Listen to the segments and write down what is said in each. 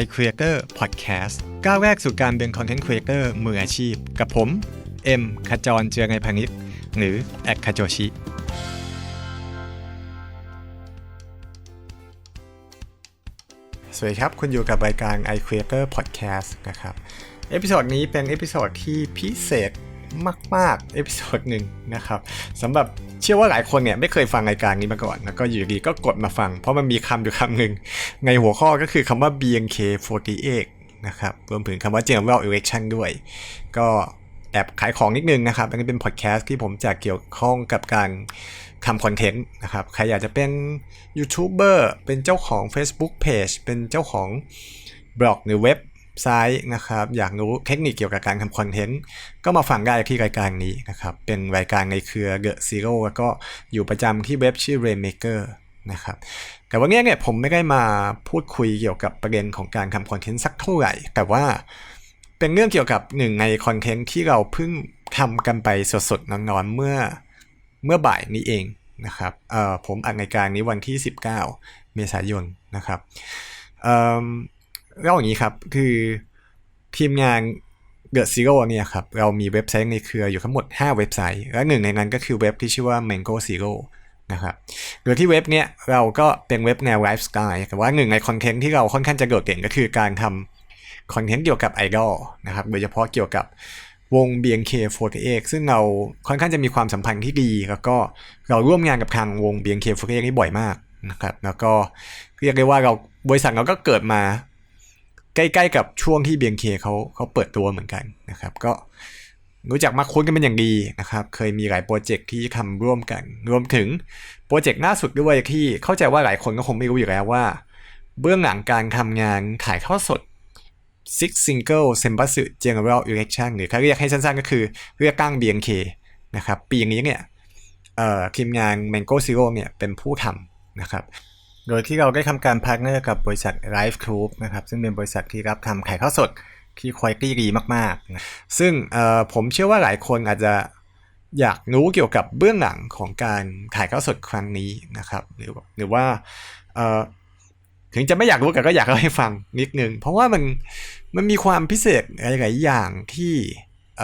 iCreator Podcast ก้าวแรกสู่การเป็น Content Creator มืออาชีพ กับผม เอ็มขจรเจือไงพานิชหรือแอคคาโจชิ สวัสดีครับ คุณอยู่กับรายการ iCreator Podcast นะครับ เอพิโซดนี้เป็นเอพิโซดที่พิเศษมาก ๆ เอพิโซดหนึ่งนะครับสำหรับ ชื่อว่าหลายคนเนี่ยไม่เคยฟังรายการนี้มาก่อน แล้วก็อยู่ดีก็กดมาฟัง เพราะมันมีคำอยู่คำหนึ่งในหัวข้อก็คือคำว่า BNK48 นะครับรวมถึงคำว่า General Election ด้วย ก็แอบขายของนิดนึงนะครับ อันนี้เป็นพอดแคสต์ที่ผมจะเกี่ยวข้องกับการทำคอนเทนต์นะครับ ใครอยากจะเป็นยูทูบเบอร์เป็นเจ้าของ Facebook Page เป็นเจ้าของบล็อกหรือเว็บ ไซต์นะครับ อยากรู้เทคนิคเกี่ยวกับการทำคอนเทนต์ ก็มาฟังได้ที่รายการนี้นะครับ เป็นรายการในเครือ The Zero แล้วก็อยู่ประจำที่เว็บชื่อ Rainmaker นะครับแต่วันนี้เนี่ยผมไม่ได้มาพูดคุยเกี่ยวกับประเด็นของการทำคอนเทนต์สักเท่าไหร่ แต่ว่าเป็นเรื่องเกี่ยวกับหนึ่งในคอนเทนต์ที่เราเพิ่งทำกันไปสดๆนอนๆเมื่อเมื่อบ่ายนี้เองนะครับผมอัดรายการนี้วันที่ 19 เมษายนนะครับ เอ่อเล่าอย่างนี้ครับ คือทีมงาน The Zero เนี่ยครับ เรามีเว็บไซต์ในเครืออยู่ทั้งหมด 5 เว็บไซต์ และหนึ่งในนั้นก็คือเว็บที่ชื่อว่า Mango Zero นะครับโดยที่เว็บเนี้ยเราก็เป็นเว็บแนวไลฟ์สไตล์แต่ว่าหนึ่งในคอนเทนต์ที่เราค่อนข้างจะโดดเด่นก็คือการทำคอนเทนต์เกี่ยวกับไอดอลนะครับ โดยเฉพาะเกี่ยวกับวง BNK48 ซึ่งเราค่อนข้างจะมีความสัมพันธ์ที่ดี แล้วก็เราร่วมงานกับทางวง BNK48 นี่บ่อยมากนะครับ แล้วก็เรียกได้ว่าเราบริษัทเราก็เกิดมา ใกล้ๆกับช่วงที่ BNK เคเขาเขาเปิดตัวเหมือนกันนะครับ ก็รู้จักมาคุ้นกันเป็นอย่างดีนะครับ เคยมีหลายโปรเจกต์ที่ทำร่วมกัน รวมถึงโปรเจกต์ล่าสุดด้วยที่เข้าใจว่าหลายคนก็คงไม่รู้อยู่แล้วว่า เบื้องหลังการทำงานถ่ายทอดสด Six Single s e m b a s u General Election หรือเขาเรียกให้สั้นๆก็คือเรียกตั้ง BNK นะครับ ปีนี้เนี่ยเอ่อทีมงาน Mango Zero เนี่ยเป็นผู้ทำนะครับ โดยที่เราได้ทำการพาร์ทเนอร์กับบริษัท Live Group นะครับ ซึ่งเป็นบริษัทที่รับทำถ่ายทอดสดที่คุณภาพดีมากๆนะซึ่งผมเชื่อว่าหลายคนอาจจะอยากรู้เกี่ยวกับเบื้องหลังของการถ่ายทอดสดครั้งนี้นะครับ หรือหรือว่าถึงจะไม่อยากรู้แต่ก็อยากเล่าให้ฟังนิดนึง เพราะว่ามันมันมีความพิเศษหลายๆอย่างที่เ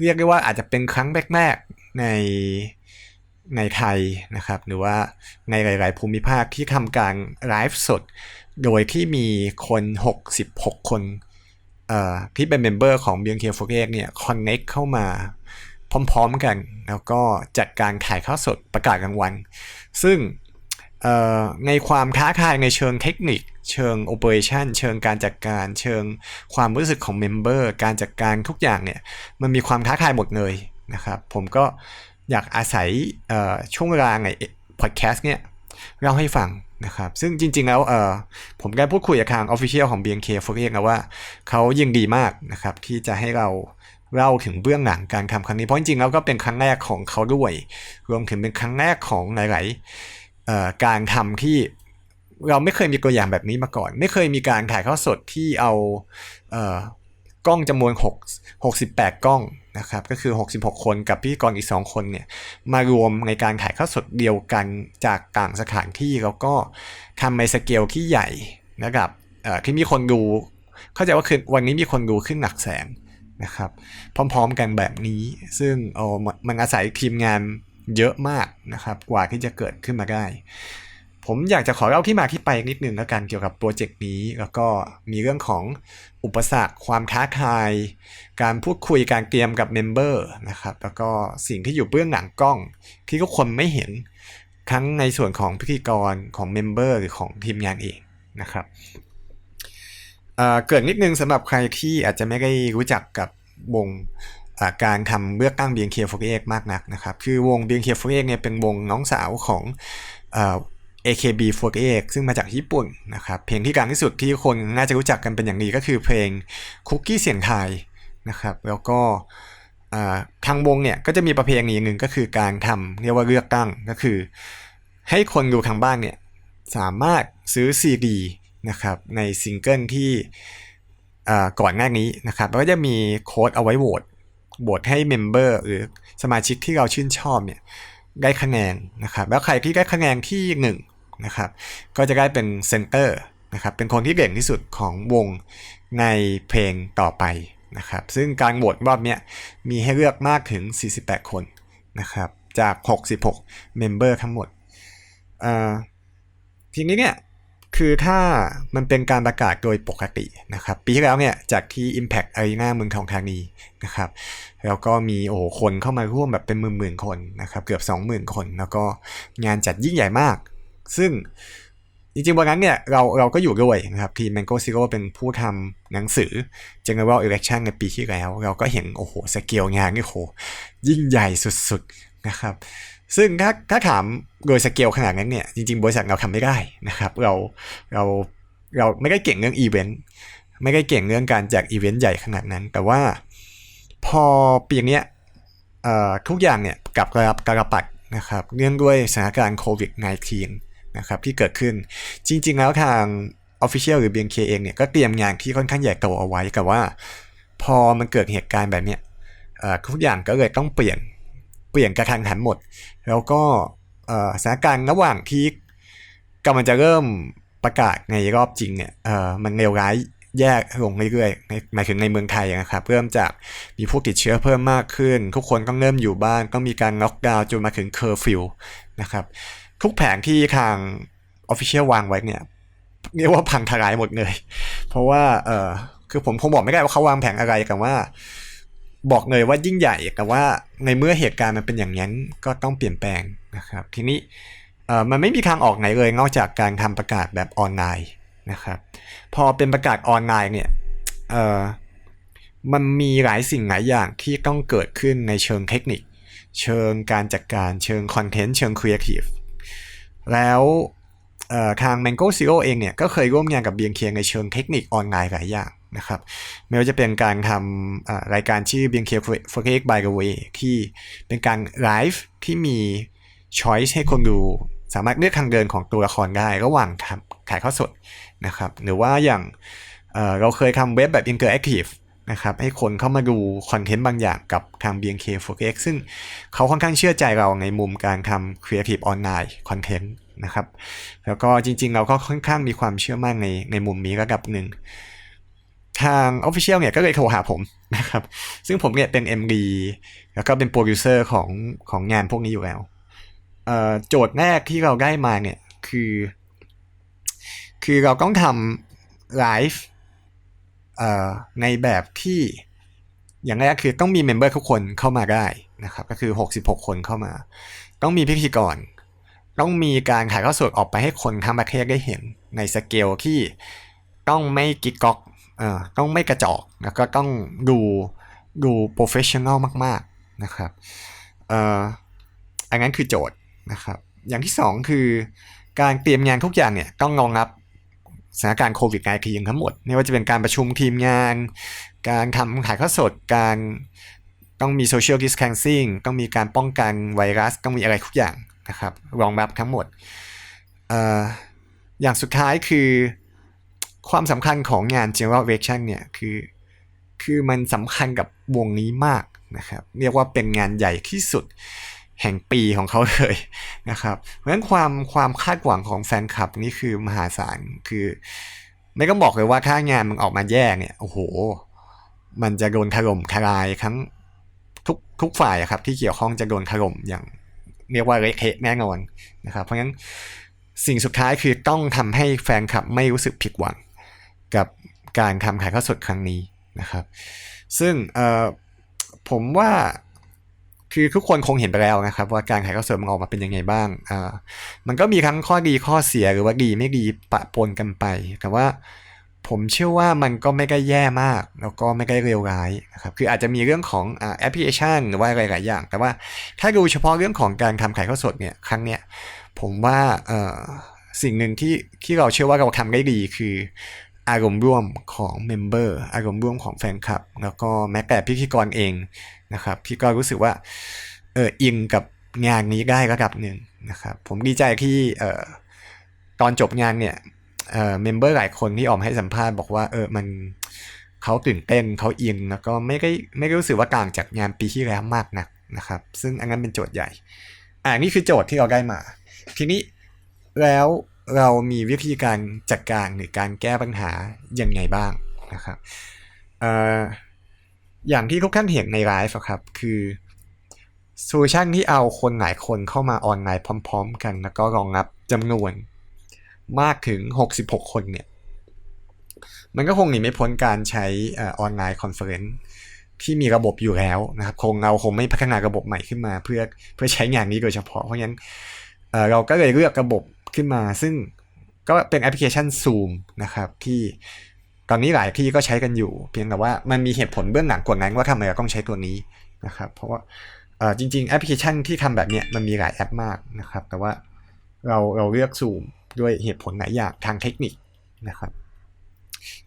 เรียกได้ว่าอาจจะเป็นครั้งแรกๆใน ในไทยนะครับ หรือว่าในหลาย ๆ ภูมิภาคที่ทำการไลฟ์สด โดยที่มีคน 66 คนที่เป็นเมมเบอร์ของ BNK48 เคียโฟเกเนี่ยคอนเน็กเข้ามาพร้อม ๆ กัน แล้วก็จัดการถ่ายทอดสดประกาศรางวัล ซึ่งในความท้าทายในเชิงเทคนิค เชิงโอเปอเรชันเชิงการจัดการ เชิงความรู้สึกของเมมเบอร์การจัดการทุกอย่างเนี่ย มันมีความท้าทายหมดเลยนะครับ ผมก็ อยากอาศัยช่วงเวลาในพอดแคสต์เนี่ยเล่าให้ฟังนะครับ ซึ่งจริง ๆ แล้วผมได้พูดคุยกับทาง Official ของ BNK48 นะว่าเขายินดีมากนะครับที่จะให้เราเล่าถึงเบื้องหลังการทำครั้งนี้ เพราะจริงๆแล้วก็เป็นครั้งแรกของเขาด้วย รวมถึงเป็นครั้งแรกของหลายๆการทำที่เราไม่เคยมีตัวอย่างแบบนี้มาก่อน ไม่เคยมีการถ่ายทอดสดที่เอาเอ่อกล้องจำนวน6 68 กล้อง นะครับก็คือ 66 คนกับพิธีกรอีก 2 คนเนี่ยมารวมในการถ่ายทอดสดเดียวกันจากต่างสถานที่แล้วก็ทำในสเกลที่ใหญ่นะครับที่มีคนดู เข้าใจว่าคือวันนี้มีคนดูขึ้นหนักแสนนะครับ พร้อมๆกันแบบนี้ ซึ่งโอ้มันอาศัยทีมงานเยอะมากนะครับ กว่าที่จะเกิดขึ้นมาได้ ผมอยากจะขอเล่าที่มาที่ไปนิดนึงแล้วกันเกี่ยวกับโปรเจกต์นี้ แล้วก็มีเรื่องของอุปสรรค ความท้าทาย การพูดคุยการเตรียมกับเมมเบอร์นะครับแล้วก็สิ่งที่อยู่เบื้องหลังกล้อง ที่ทุกคนไม่เห็นทั้งในส่วนของพิธีกรของเมมเบอร์หรือของทีมงานเองนะครับเเกิดนิดนึงสำหรับใครที่อาจจะไม่ได้รู้จักกับวงการทำเลือกตั้ง BNK48 มากนักนะครับ คือวง BNK48 เคียฟเอกเนี่ยเป็นวงน้องสาวของ AKB48 ซึ่งมาจากญี่ปุ่นนะครับ เพลงที่ดังที่สุดที่คนน่าจะรู้จักกันเป็นอย่างดีก็คือเพลงคุกกี้เสียงไทยนะครับ แล้วก็ทางวงเนี่ยก็จะมีประเพณีหนึ่งก็คือการทำเรียกว่าเลือกตั้งก็คือ ให้คนดูทางบ้านเนี่ยสามารถซื้อซีดีนะครับในซิงเกิลที่ก่อนหน้านี้นะครับแล้วก็จะมีโค้ดเอาไว้โหวตโหวตให้เมมเบอร์หรือสมาชิกที่เราชื่นชอบเนี่ยได้คะแนนนะครับแล้วใครที่ได้คะแนนที่ห นะครับ ก็จะได้เป็นเซนเตอร์นะครับ เป็นคนที่เก่งที่สุดของวงในเพลงต่อไปนะครับ ซึ่งการโหวตรอบนี้มีให้เลือกมากถึง 48 คนนะครับ จาก 66 เมมเบอร์ทั้งหมด ทีนี้เนี่ยคือถ้ามันเป็นการประกาศโดยปกตินะครับปีที่แล้วเนี่ยจากที่ Impact Arena เมืองทองธานีนะครับแล้วก็มีโอ้โหคนเข้ามาร่วมแบบเป็นหมื่นๆคนนะครับเกือบ 20,000 คน แล้วก็งานจัดยิ่งใหญ่มาก ซึ่งจริงๆวันนั้นเนี่ยเราเราก็อยู่ด้วยนะครับ ทีม Mango Zero เป็นผู้ทำหนังสือ General Election ในปีที่แล้ว เราก็เห็น โอ้โห สเกลงานนี่โห ยิ่งใหญ่สุดๆนะครับ ซึ่งถ้าถ้าถามโดยสเกลขนาดนั้นเนี่ย จริง ๆ บริษัทเราทำไม่ได้นะครับ เราเราเราไม่ได้เก่งเรื่องอีเวนต์ไม่ได้เก่งเรื่องการจัดอีเวนต์ใหญ่ขนาดนั้น แต่ว่าพอปีนี้ทุกอย่างเนี่ยกลับกระกระปัดนะครับเนื่องด้วยสถานการณ์โควิด -19 นะครับที่เกิดขึ้น จริง ๆ แล้วทาง Official หรือ BNK เองเนี่ยก็เตรียมงานที่ค่อนข้างใหญ่โตเอาไว้แต่ว่า พอมันเกิดเหตุการณ์แบบเนี้ยทุกอย่างก็เลยต้องเปลี่ยนเปลี่ยนกระทันหันหมด แล้วก็สถานการณ์ระหว่างที่กำลังจะเริ่มประกาศในรอบจริงเนี่ยมันเลวร้ายแย่ลงเรื่อยๆหมายถึงในเมืองไทยนะครับ เริ่มจากมีผู้ติดเชื้อเพิ่มมากขึ้น ทุกคนก็เริ่มอยู่บ้าน ก็มีการล็อกดาวน์จนมาถึงเคอร์ฟิวนะครับ ทุกแผนที่ทาง Official วางไว้เนี่ยเรียกว่าพังทลายหมดเลย เพราะว่าเออคือผมคงบอกไม่ได้ว่าเขาวางแผนอะไรกันว่า บอกเลยว่ายิ่งใหญ่แต่ว่าในเมื่อเหตุการณ์มันเป็นอย่างนั้นก็ต้องเปลี่ยนแปลงนะครับ ทีนี้เออมันไม่มีทางออกไหนเลยนอกจากการทำประกาศแบบออนไลน์นะครับ พอเป็นประกาศออนไลน์เนี่ยเออมันมีหลายสิ่งหลายอย่างที่ต้องเกิดขึ้นในเชิงเทคนิค เชิงการจัดการเชิงคอนเทนต์เชิงครีเอทีฟ แล้วทาง Mango Zero เองเนี่ยก็เคยร่วมงานกับ BNK ในเชิงเทคนิคออนไลน์หลายอย่างนะครับไม่ว่าจะเป็นการทำรายการชื่อ BNK f o r k by the way ที่เป็นการไลฟ์ที่มี choice ให้คนดูสามารถเลือกทางเดินของตัวละครได้ระหว่างขายข้อสดนะครับหรือว่าอย่างเเราเคยทำเว็บแบบ interactive นะครับให้คนเข้ามาดูคอนเทนต์บางอย่างกับทาง BNK f o r x ซึ่งเขาค่อนข้างเชื่อใจเราในมุมการทำ Creative Online Content นะครับแล้วก็จริงๆ เราก็ค่อนข้างมีความเชื่อมั่นในในมุมนี้ระดับหนึ่ง ทาง Official เนี่ยก็เลยโทรหาผมนะครับซึ่งผมเนี่ยเป็น MD แล้วก็เป็นโปรดิวเซอร์ของของงานพวกนี้อยู่แล้วโจทย์แรกที่เราได้มาเนี่ยคือ คือเราต้องทำไลฟ์ ในแบบที่อย่างแรกคือต้องมีเมมเบอร์ทุกคนเข้ามาได้นะครับก็คือ 66 คนเข้ามา ต้องมีพิธีกร ต้องมีการถ่ายทอดสดออกไปให้คนทั้งประเทศได้เห็นในสเกลที่ต้องไม่กิกก๊อกเอ่อต้องไม่กระจอกแล้วก็ต้องดูดูโปรเฟชชั่นอลมาก ๆนะครับเอ่ออันนั้นคือโจทย์นะครับ อย่างที่สองคือการเตรียมงานทุกอย่างเนี่ยต้องรองรับ สถานการณ์โควิด -19 ทั้งหมดไม่ว่าจะเป็นการประชุมทีมงาน การทำถ่ายทอดสดการต้องมี social distancing ต้องมีการป้องกันไวรัสต้องมีอะไรทุกอย่างนะครับรองรับทั้งหมดเอ่ออย่างสุดท้ายคือความสำคัญของงาน general election เนี่ยคือคือมันสำคัญกับวงนี้มากนะครับ เรียกว่าเป็นงานใหญ่ที่สุด แห่งปีของเขาเลยนะครับเพราะฉะนั้นความความคาดหวังของแฟนคลับนี่คือมหาศาลคือ ไม่ต้องบอกเลยว่าถ้างานมันออกมาแย่เนี่ยโอ้โห มันจะโดนถล่มทลายทั้งทุกทุกฝ่ายครับ ที่เกี่ยวข้องจะโดนถล่มอย่างเรียกว่าเละเทะแน่นอนนะครับ เพราะฉะนั้นสิ่งสุดท้ายคือต้องทำให้แฟนคลับไม่รู้สึกผิดหวัง กับการทำขายข้อสดครั้งนี้นะครับ ซึ่งผมว่า คือทุกคนคงเห็นไปแล้วนะครับ ว่าการขายข้อสดมันออกมาเป็นยังไงบ้างอ่ามันก็มีทั้งข้อดีข้อเสียหรือว่าดีไม่ดีปะปนกันไป แต่ว่าผมเชื่อว่ามันก็ไม่ได้แย่มาก แล้วก็ไม่ได้เลวร้ายนะครับคืออาจจะมีเรื่องของอ่าแอปพลิเคชันหรือว่าอะไรหลายอย่าง แต่ว่าถ้าดูเฉพาะเรื่องของการทำขายข้อสดเนี่ยครั้งเนี้ยผมว่าเอ่อสิ่งหนึ่งที่ที่เราเชื่อว่าเราทำได้ดีคือ อารมณ์ร่วมของเมมเบอร์อารมณ์ร่วมของแฟนคลับ แล้วก็แม้แต่พิธีกรเองนะครับที่ก็รู้สึกว่าเอออินกับงานนี้ได้ระดับหนึ่งนะครับผมดีใจที่เอ่อตอนจบงานเนี่ยเออเมมเบอร์หลายคนที่ออกมให้สัมภาษณ์บอกว่าเออมันเขาตื่นเต้นเขาอินแล้วก็ไม่ได้ไม่ได้รู้สึกว่าต่างจากงานปีที่แล้วมากนักนะครับ ซึ่งอันนั้นเป็นโจทย์ใหญ่ อ่านี่คือโจทย์ที่เราได้มา ทีนี้แล้ว เรามีวิธีการจัดการหรือการแก้ปัญหายังไงบ้างนะครับอออย่างที่ทุกท่านเห็นในไลฟ์ครับคือโซลูชันที่เอาคนหลายคนเข้ามาออนไลน์พร้อม ๆ กัน แล้วก็รองรับจำนวนมากถึง 66 คนเนี่ย มันก็คงหนีไม่พ้นการใช้ออนไลน์คอนเฟอเรนซ์ที่มีระบบอยู่แล้วนะครับคงเราคงไม่พัฒนาระบบใหม่ขึ้นมา เพื่อเพื่อใช้งานนี้โดยเฉพาะ เพราะฉะนั้นเเราก็เลยเลือกระบบ ขึ้นมา ซึ่งก็เป็นแอปพลิเคชัน Zoom นะครับ ที่ตอนนี้หลายที่ก็ใช้กันอยู่ เพียงแต่ว่ามันมีเหตุผลเบื้องหลังกว่านั้นว่าทำไมเราต้องใช้ตัวนี้นะครับ เพราะว่าจริง ๆ แอปพลิเคชันที่ทำแบบนี้มันมีหลายแอปมากนะครับ แต่ว่าเราเราเลือก Zoom ด้วยเหตุผลหลายอย่างทางเทคนิคนะครับ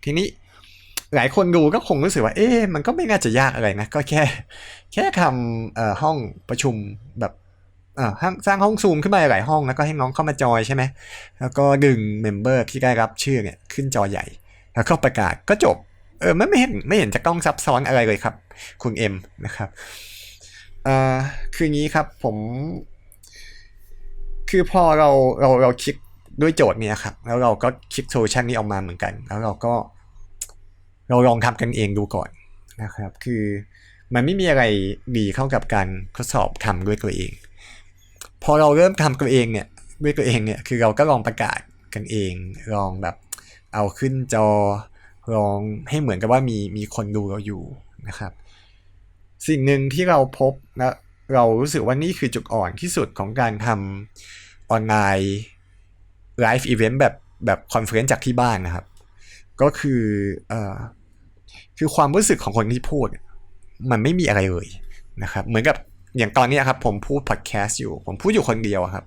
ทีนี้หลายคนดูก็คงรู้สึกว่า เอ๊ะมันก็ไม่น่าจะยากอะไรนะ ก็แค่ แค่ทำห้องประชุมแบบ สร้างห้องซูมขึ้นมาหลายห้องแล้วก็ให้น้องเข้ามาจอยใช่ไหมแล้วก็ดึงเมมเบอร์ที่ได้รับชื่อเนี่ยขึ้นจอใหญ่ แล้วก็ประกาศก็จบ เออไม่เห็นไม่เห็นจะต้องซับซ้อนอะไรเลยครับ คุณเอ็มนะครับเอ่อคืองี้ครับผม คือพอเราเราเราคิดด้วยโจทย์เนี่ยครับ แล้วเราก็คิดโซลูชันนี้ออกมาเหมือนกัน แล้วเราก็ เราลองทำกันเองดูก่อนนะครับ คือมันไม่มีอะไรดีเข้ากับการทดสอบทำด้วยตัวเอง พอเราเริ่มทำตัวเองเนี่ยด้วยตัวเองเนี่ยคือเราก็ลองประกาศกันเอง ลองแบบเอาขึ้นจอลองให้เหมือนกับว่ามีมีคนดูเราอยู่นะครับ สิ่งหนึ่งที่เราพบและเรารู้สึกว่านี่คือจุดอ่อนที่สุดของการทำออนไลน์ไลฟ์อีเวนต์แบบแบบคอนเฟรนซ์จากที่บ้านนะครับ ก็คือเอ่อคือความรู้สึกของคนที่พูด มันไม่มีอะไรเลยนะครับ เหมือนกับ อย่างตอนนี้ครับผมพูดพอดแคสต์อยู่ ผมพูดอยู่คนเดียวครับ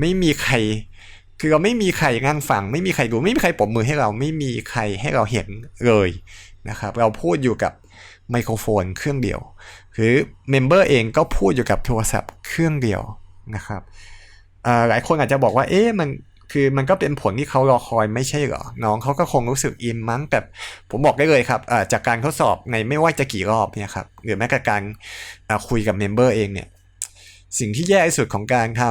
ไม่มีใคร คือเราไม่มีใครนั่งฟัง ไม่มีใครดู ไม่มีใครปมมือให้เราไม่มีใครให้เราเห็นเลยนะครับ เราพูดอยู่กับไมโครโฟนเครื่องเดียว หรือเมมเบอร์เองก็พูดอยู่กับโทรศัพท์เครื่องเดียวนะครับหลายคนอาจจะบอกว่า เอ๊ะมัน คือมันก็เป็นผลที่เขารอคอยไม่ใช่เหรอ น้องเขาก็คงรู้สึกอินมั้งแต่ผมบอกได้เลยครับจากการทดสอบในไม่ว่าจะกี่รอบเนี่ยครับหรือแม้กระทั่งคุยกับเมมเบอร์เองเนี่ยสิ่งที่แย่ที่สุดของการท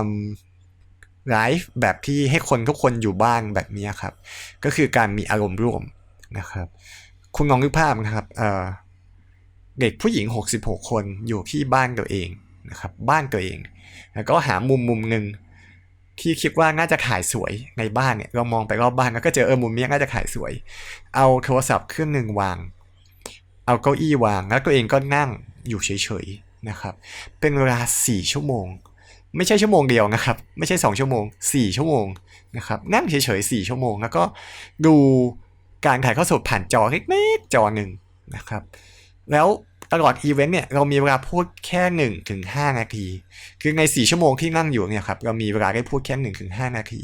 ำไลฟ์แบบที่ให้คนทุกคนอยู่บ้านแบบนี้ครับ ก็คือการมีอารมณ์ร่วมนะครับ คุณลองนึกภาพนะครับเด็กผู้หญิง 66 คนอยู่ที่บ้านตัวเองนะครับบ้านตัวเอง แล้วก็หามุมมุมหนึ่ง ที่คิดว่าน่าจะถ่ายสวยในบ้านเนี่ยเรามองไปรอบบ้านแล้วก็เจอเออมุมนี้น่าจะถ่ายสวย เอาโทรศัพท์เครื่องหนึ่งวาง เอาเก้าอี้วางแล้วตัวเองก็นั่งอยู่เฉยๆนะครับ เป็นเวลาสี่ชั่วโมง ไม่ใช่ชั่วโมงเดียวนะครับ ไม่ใช่สองชั่วโมงสี่ชั่วโมงนะครับนั่งเฉยๆสี่ชั่วโมง แล้วก็ดูการถ่ายทอดสดผ่านจอเล็กๆจอหนึ่งนะครับ แล้ว ตลอดอีเวนต์เนี่ยเรามีเวลาพูดแค่1นถึงหนาที คือใน 4 ชั่วโมงที่นั่งอยู่เนี่ยครับเรามีเวลาได้พูดแค่1นถึงหนาที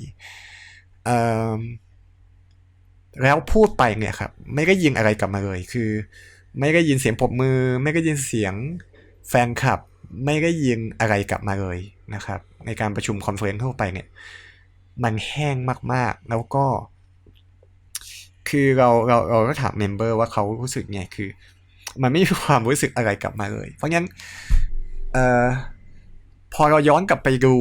แล้วพูดไปเนี่ยครับไม่ได้ยินอะไรกลับมาเลย คือ ไม่ได้ยินเสียงปรบมือ ไม่ได้ยินเสียงแฟนคลับ ไม่ได้ยินอะไรกลับมาเลยนะครับ ในการประชุมคอนเฟอเรนซ์ทั่วไปเนี่ย มันแห้งมากๆ แล้วก็ คือเราเราเราก็ถามเมมเบอร์ว่าเขารู้สึกไงคือ มันไม่มีความรู้สึกอะไรกลับมาเลย เพราะงั้นเอ่อพอเราย้อนกลับไปดู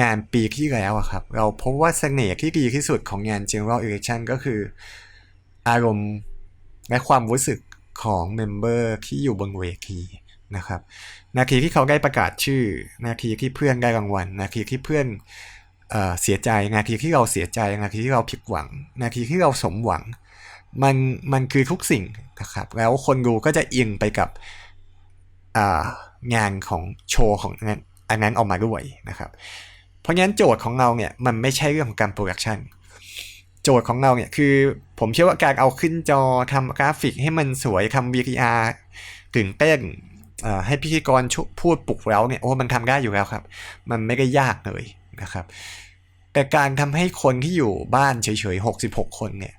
งานปีที่แล้วอะครับ เราพบว่าเสน่ห์ที่ดีที่สุดของงาน General Election ก็คือ อารมณ์และความรู้สึกของเมมเบอร์ที่อยู่บนเวทีนะครับ นาทีที่เขาได้ประกาศชื่อ นาทีที่เพื่อนได้รางวัล นาทีที่เพื่อนเเสียใจ นาทีที่เราเสียใจ นาทีที่เราผิดหวัง นาทีที่เราสมหวัง มันมันคือทุกสิ่งนะครับ แล้วคนดูก็จะอินไปกับงานของโชว์ของอันนั้นออกมาด้วยนะครับ เพราะงั้นโจทย์ของเราเนี่ยมันไม่ใช่เรื่องของการโปรดักชันโจทย์ของเราเนี่ยคือผมเชื่อว่าการเอาขึ้นจอทำกราฟิกให้มันสวยทำ VTR ตื่นเต้นให้พิธีกรพูดปลุกแล้วเนี่ยโอ้มันทำได้อยู่แล้วครับ มันไม่ได้ยากเลยนะครับ แต่การทำให้คนที่อยู่บ้านเฉยๆ 66 คนเนี่ย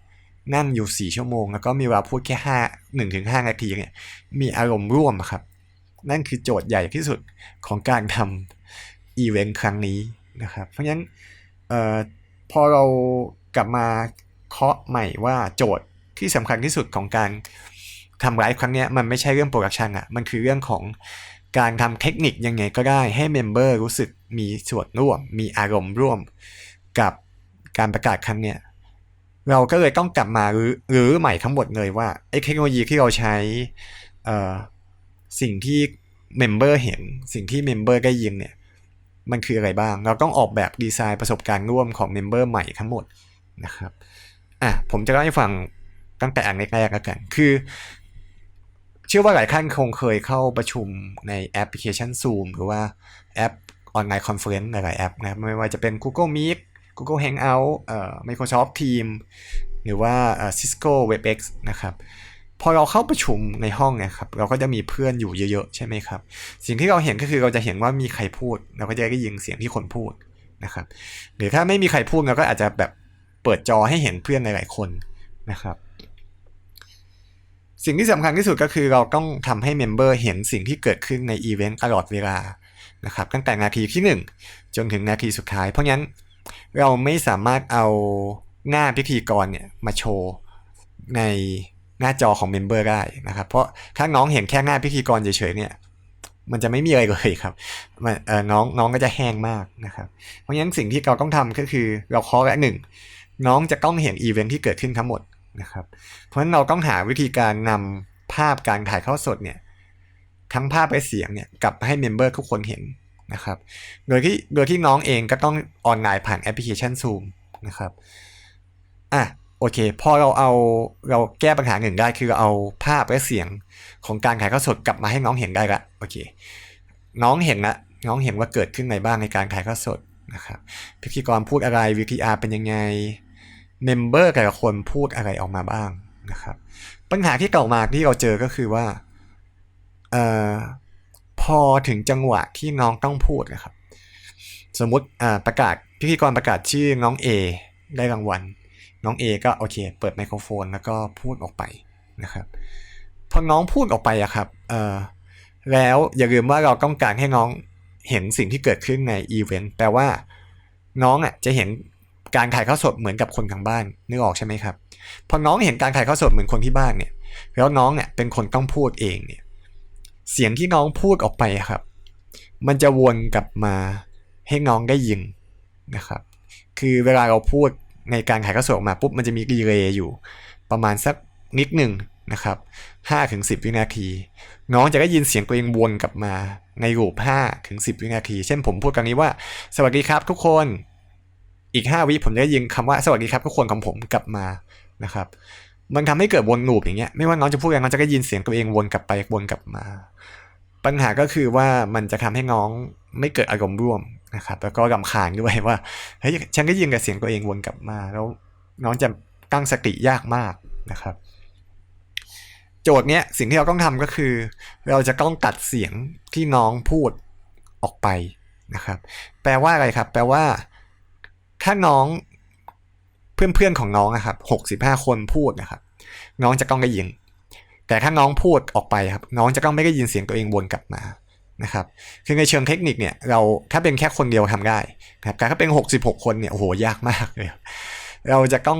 นั่งอยู่ 4 ชั่วโมง แล้วก็มีเวลาพูดแค่ห้าหนึ่งถึงห้านาทีเนี่ยมีอารมณ์ร่วมครับ นั่นคือโจทย์ใหญ่ที่สุดของการทำอีเวนต์ครั้งนี้นะครับ เพราะฉะนั้นออพอเรากลับมาเคาะใหม่ว่าโจทย์ที่สำคัญที่สุดของการทำไลฟ์ครั้งนี้มันไม่ใช่เรื่องโปรดักชันอะมันคือเรื่องของการทำเทคนิคยังไงก็ได้ให้เมมเบอร์รู้สึกมีส่วนร่วม มีอารมณ์ร่วมกับการประกาศครั้งเนี้ย เราก็เลยต้องกลับมาหรือหรือใหม่ทั้งหมดเลยว่าไอ้เทคโนโลยีที่เราใช้สิ่งที่เมมเบอร์เห็นสิ่งที่เมมเบอร์ได้ยินเนี่ยมันคืออะไรบ้าง เราต้องออกแบบดีไซน์ประสบการณ์ร่วมของเมมเบอร์ใหม่ทั้งหมดนะครับอะผมจะเล่าให้ฟังตั้งแต่อันแรกๆแล้วกัน คือ เชื่อว่าหลายท่านคงเคยเข้าประชุมในแอปพลิเคชัน Zoom หรือว่าแอปออนไลน์คอนเฟอเรนซ์หลายๆแอปนะครับไม่ว่าจะเป็น Google Meet Google Hangout เอ่อ Microsoft Teams หรือว่าเอ่อ Cisco WebEx นะครับพอเราเข้าประชุมในห้องเนี่ยครับเราก็จะมีเพื่อนอยู่เยอะๆใช่ไหมครับ สิ่งที่เราเห็นก็คือเราจะเห็นว่ามีใครพูด เราก็จะได้ยินเสียงที่คนพูดนะครับ หรือถ้าไม่มีใครพูดเราก็อาจจะแบบเปิดจอให้เห็นเพื่อนหลายๆคนนะครับ สิ่งที่สำคัญที่สุดก็คือเราต้องทำให้เมมเบอร์เห็นสิ่งที่เกิดขึ้นในอีเวนต์ตลอดเวลานะครับ ตั้งแต่นาทีที่ 1 จนถึงนาทีสุดท้าย เพราะงั้น เราไม่สามารถเอาหน้าพิธีกรเนี่ยมาโชว์ในหน้าจอของเมมเบอร์ได้นะครับ เพราะถ้าน้องเห็นแค่หน้าพิธีกรเฉยๆเนี่ย มันจะไม่มีอะไรเลยครับมันเออน้องน้องก็จะแห้งมากนะครับ เพราะงั้นสิ่งที่เราต้องทำก็คือเราเคาะและหนึ่งน้องจะต้องเห็นอีเวนท์ที่เกิดขึ้นทั้งหมดนะครับ เพราะฉะนั้นเราต้องหาวิธีการนำภาพการถ่ายทอดสดเนี่ยทั้งภาพและเสียงเนี่ยกลับให้เมมเบอร์ทุกคนเห็น นะครับ โดยที่โดยที่น้องเองก็ต้องออนไลน์ผ่านแอปพลิเคชัน Zoom นะครับ อะโอเค พอเราเอาเราแก้ปัญหาหนึ่งได้คือเอาภาพและเสียงของการถ่ายทอดสดกลับมาให้น้องเห็นได้ละโอเค น้องเห็นละน้องเห็นว่าเกิดขึ้นในบ้างในการถ่ายทอดสดนะครับพิธีกรพูดอะไร VTR เป็นยังไงเมมเบอร์แต่ละคนพูดอะไรออกมาบ้างนะครับ ปัญหาที่เก่ามาที่เราเจอก็คือว่าเอ่อ อถึงจังหวะที่น้องต้องพูดนะครับ สมมุติประกาศพิธีกรประกาศชื่อน้อง A ได้รางวัล น้อง A ก็โอเค เปิดไมโครโฟนแล้วก็พูดออกไปนะครับ พอน้องพูดออกไปอะครับแล้วอย่าลืมว่าเราต้องการให้น้องเห็นสิ่งที่เกิดขึ้นในอีเวนต์แปลว่าน้องอะจะเห็นการถ่ายทอดสดเหมือนกับคนทางบ้านนึกออกใช่ไหมครับ พอน้องเห็นการถ่ายทอดสดเหมือนคนที่บ้านเนี่ย แล้วน้องเนี่ยเป็นคนต้องพูดเองเนี่ย เสียงที่น้องพูดออกไปครับ มันจะวนกลับมาให้น้องได้ยินนะครับ คือเวลาเราพูดในการถ่ายทอดสดออกมาปุ๊บมันจะมีดีเลย์อยู่ ประมาณสักนิดหนึ่งนะครับ5ถึง10 วินาที น้องจะได้ยินเสียงตัวเองวนกลับมาในรูป5ถึง10 วินาที เช่นผมพูดกันนี้ว่า สวัสดีครับทุกคน อีก 5 วิผมจะได้ยินคำว่าสวัสดีครับทุกคนของผมกลับมานะครับ มันทำให้เกิดวนลูปอย่างเงี้ยไม่ว่าน้องจะพูดอะไรน้องจะได้ยินเสียงตัวเองวนกลับไปวนกลับมา ปัญหาก็คือว่ามันจะทำให้น้องไม่เกิดอารมณ์ร่วมนะครับแล้วก็รำคาญด้วยว่าเฮ้ยฉันก็ยินกับเสียงตัวเองวนกลับมา แล้วน้องจะตั้งสติยากมากนะครับ โจทย์เนี้ยสิ่งที่เราต้องทำก็คือ เราจะต้องตัดเสียงที่น้องพูดออกไปนะครับ แปลว่าอะไรครับ แปลว่า ถ้าน้อง เพื่อนๆของน้องนะครับหกสิบห้าคนพูดนะครับ น้องจะต้องได้ยิน แต่ถ้าน้องพูดออกไปครับ น้องจะต้องไม่ได้ยินเสียงตัวเองวนกลับมานะครับคือในเชิงเทคนิคเนี่ยเราถ้าเป็นแค่คนเดียวทำได้นะครับแต่ถ้าเป็นหกสิบหกคนเนี่ยโอ้โหยากมากเลยเราจะต้อง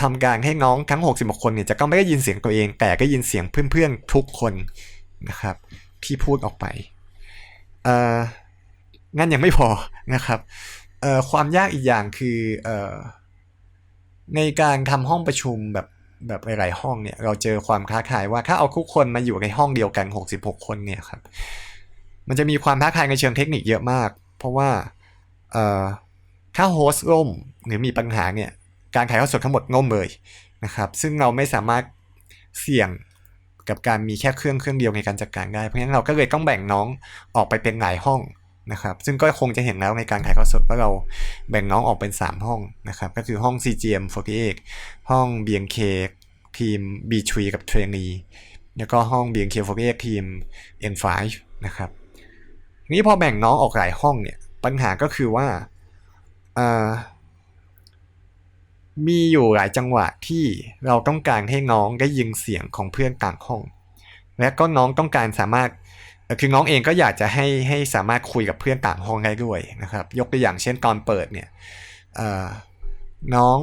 ทำการให้น้องทั้งหกสิบคนเนี่ยจะต้องไม่ได้ยินเสียงตัวเอง แต่ก็ยินเสียงเพื่อนๆทุกคนนะครับที่พูดออกไปเอ่องั้นยังไม่พอนะครับเอ่อความยากอีกอย่างคือเอ่อ ในการทำห้องประชุมแบบแบบหลายๆห้องเนี่ย เราเจอความท้าทายว่าถ้าเอาทุกคนมาอยู่ในห้องเดียวกัน 66 คนเนี่ยครับ มันจะมีความท้าทายในเชิงเทคนิคเยอะมาก เพราะว่าเอ่อถ้าโฮสต์ล่มหรือมีปัญหาเนี่ย การถ่ายทอดสดทั้งหมดล่มเลยนะครับ ซึ่งเราไม่สามารถเสี่ยงกับการมีแค่เครื่องเครื่องเดียวในการจัดการได้ เพราะฉะนั้นเราก็เลยต้องแบ่งน้องออกไปเป็นหลายห้อง นะครับ ซึ่งก็คงจะเห็นแล้วในการถ่ายทอดสดว่าเราแบ่งน้องออกเป็น 3 ห้องนะครับ ก็คือห้อง CGM 48ห้อง BNK ทีม B3 กับ Trainee แล้วก็ห้อง BNK 48ทีม N5 นะครับนี้พอแบ่งน้องออกหลายห้องเนี่ย ปัญหาก็คือว่ามีอยู่หลายจังหวะที่เราต้องการให้น้องได้ยินเสียงของเพื่อนต่างห้อง และก็น้องต้องการสามารถ คือน้องเองก็อยากจะให้ให้สามารถคุยกับเพื่อนต่างห้องได้ด้วยนะครับ ยกตัวอย่างเช่นตอนเปิดเนี่ยน้อง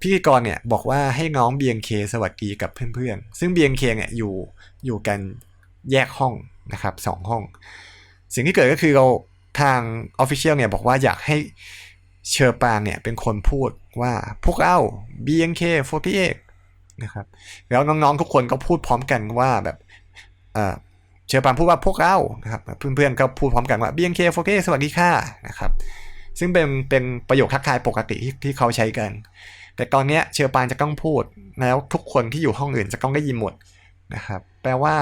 พิธีกรเนี่ยบอกว่าให้น้อง BNK สวัสดีกับเพื่อนๆ ซึ่ง BNK เคเนี่ยอยู่อยู่กันแยกห้องนะครับสองห้อง สิ่งที่เกิดก็คือเราทาง Official เนี่ยบอกว่าอยากให้เชอร์ปางเนี่ยเป็นคนพูดว่าพวกเรา BNK48 นะครับแล้วน้องๆทุกคนก็พูดพร้อมกันว่าแบบ เชอร์ปางพูดว่าพวกเรานะครับเพื่อนๆก็พูดพร้อมกันว่า BNK48 สวัสดีค่ะนะครับซึ่งเป็นเป็นประโยคทักทายปกติที่ที่เขาใช้กัน แต่ตอนเนี้ยเชอร์ปางจะต้องพูดแล้วทุกคนที่อยู่ห้องอื่นจะต้องได้ยินหมดนะครับ แปลว่า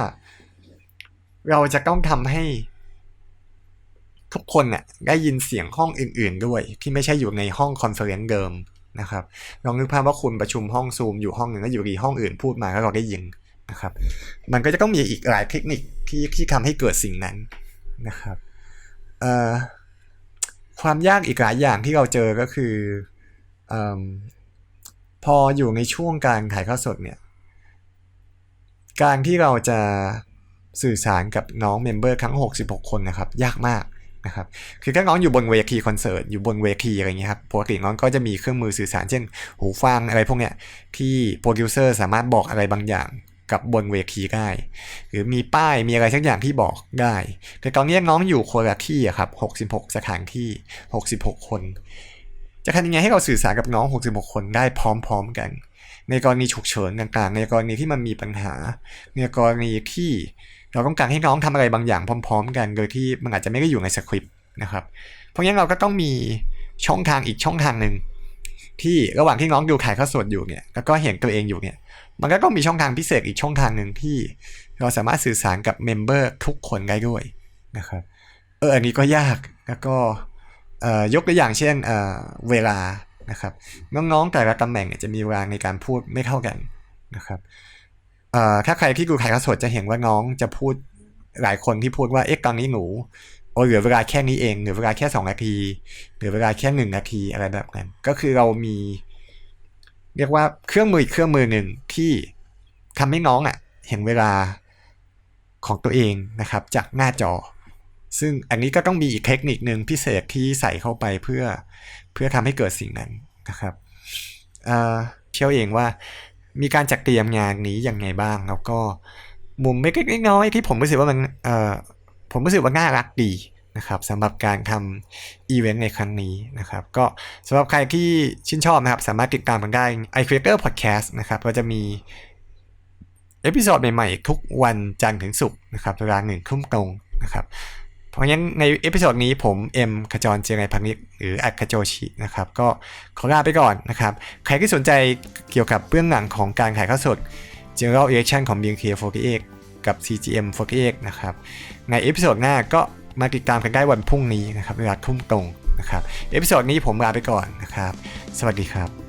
เราจะต้องทำให้ ทุกคนน่ะได้ยินเสียงห้องอื่น ๆ ด้วย ที่ไม่ใช่อยู่ในห้องคอนเฟอเรนซ์เดิมนะครับลองนึกภาพว่าคุณประชุมห้องซูมอยู่ห้องหนึ่งแล้วอยู่ดีห้องอื่นพูดมาแล้วเราได้ยิน นะครับ มันก็จะต้องมีอีกหลายเทคนิคที่ที่ทำให้เกิดสิ่งนั้นนะครับความยากอีกหลายอย่างที่เราเจอก็คืออพออยู่ในช่วงการถ่ายทอดสดเนี่ย การที่เราจะสื่อสารกับน้องเมมเบอร์ทั้ง 66 คนนะครับ ยากมากนะครับคือถ้าน้องอยู่บนเวทีคอนเสิร์ตอยู่บนเวทีอะไรเงี้ยครับปกติน้องก็จะมีเครื่องมือสื่อสารเช่น หูฟังอะไรพวกเนี้ยที่โปรดิวเซอร์สามารถบอกอะไรบางอย่าง กับบนเวทีได้ หรือมีป้ายมีอะไรสักอย่างที่บอกได้แต่ตอนนี้น้องอยู่คนละที่อะครับ 66 สถานที่ 66 คน จะทำยังไงให้เราสื่อสารกับน้อง 66 คนได้พร้อมๆกัน ในกรณีฉุกเฉินต่างๆ ในกรณีที่มันมีปัญหา ในกรณีที่เราต้องการให้น้องทำอะไรบางอย่างพร้อม ๆ กัน โดยที่มันอาจจะไม่ได้อยู่ในสคริปต์นะครับ เพราะงั้นเราก็ต้องมีช่องทางอีกช่องทางหนึ่งที่ระหว่างที่น้องดูถ่ายทอดสดอยู่เนี่ย แล้วก็เห็นตัวเองอยู่เนี่ย มันก็ต้องมีช่องทางพิเศษอีกช่องทางหนึ่งที่เราสามารถสื่อสารกับเมมเบอร์ทุกคนได้ด้วยนะครับเอออันนี้ก็ยากแล้วก็ยกตัวอย่างเช่นเเวลานะครับน้องๆแต่ละตำแหน่งจะมีเวลาในการพูดไม่เท่ากันนะครับถ้าใครที่ดูถ่ายทอดสดจะเห็นว่าน้องจะพูดหลายคนที่พูดว่าเอ๊ะตอนนี้หนูโอ้เหลือเวลาแค่นี้เองเหลือเวลาแค่สองนาทีเหลือเวลาแค่หนึ่งนาทีอะไรแบบนั้นก็คือเรามี เรียกว่าเครื่องมืออีกเครื่องมือหนึ่งที่ทำให้น้องอะเห็นเวลาของตัวเองนะครับ จากหน้าจอ ซึ่งอันนี้ก็ต้องมีอีกเทคนิคหนึ่งพิเศษที่ใส่เข้าไปเพื่อเพื่อทำให้เกิดสิ่งนั้นนะครับเอ่อเชื่อเองว่ามีการจัดเตรียมงานนี้ยังไงบ้าง แล้วก็มุมเล็กๆน้อยๆที่ผมรู้สึกว่ามันเอ่อผมรู้สึกว่าน่ารักดี นะครับสำหรับการทำอีเวนต์ในครั้งนี้นะครับก็สำหรับใครที่ชื่นชอบนะครับ สามารถติดตามกันได้ i Creator Podcast นะครับก็จะมีเอพิโซดใหม่ๆ ทุกวันจันทร์ถึงศุกร์นะครับเวลาหนึ่งทุ่มตรงนะครับเพราะงั้นในเอพิโซดนี้ผมเอ็มขจรเจริญพันิชหรืออัดขโจชินะครับก็ขอลาไปก่อนนะครับ ใครที่สนใจเกี่ยวกับเบื้องหลังของการขายข้าวสด General Election ของ BNK48 กับ CGM48 นะครับในเอพิโซดหน้าก็ มาติดตามกันได้วันพรุ่งนี้นะครับเวลาทุ่มตรงนะครับ เอพิโซดนี้ผมลาไปก่อนนะครับ สวัสดีครับ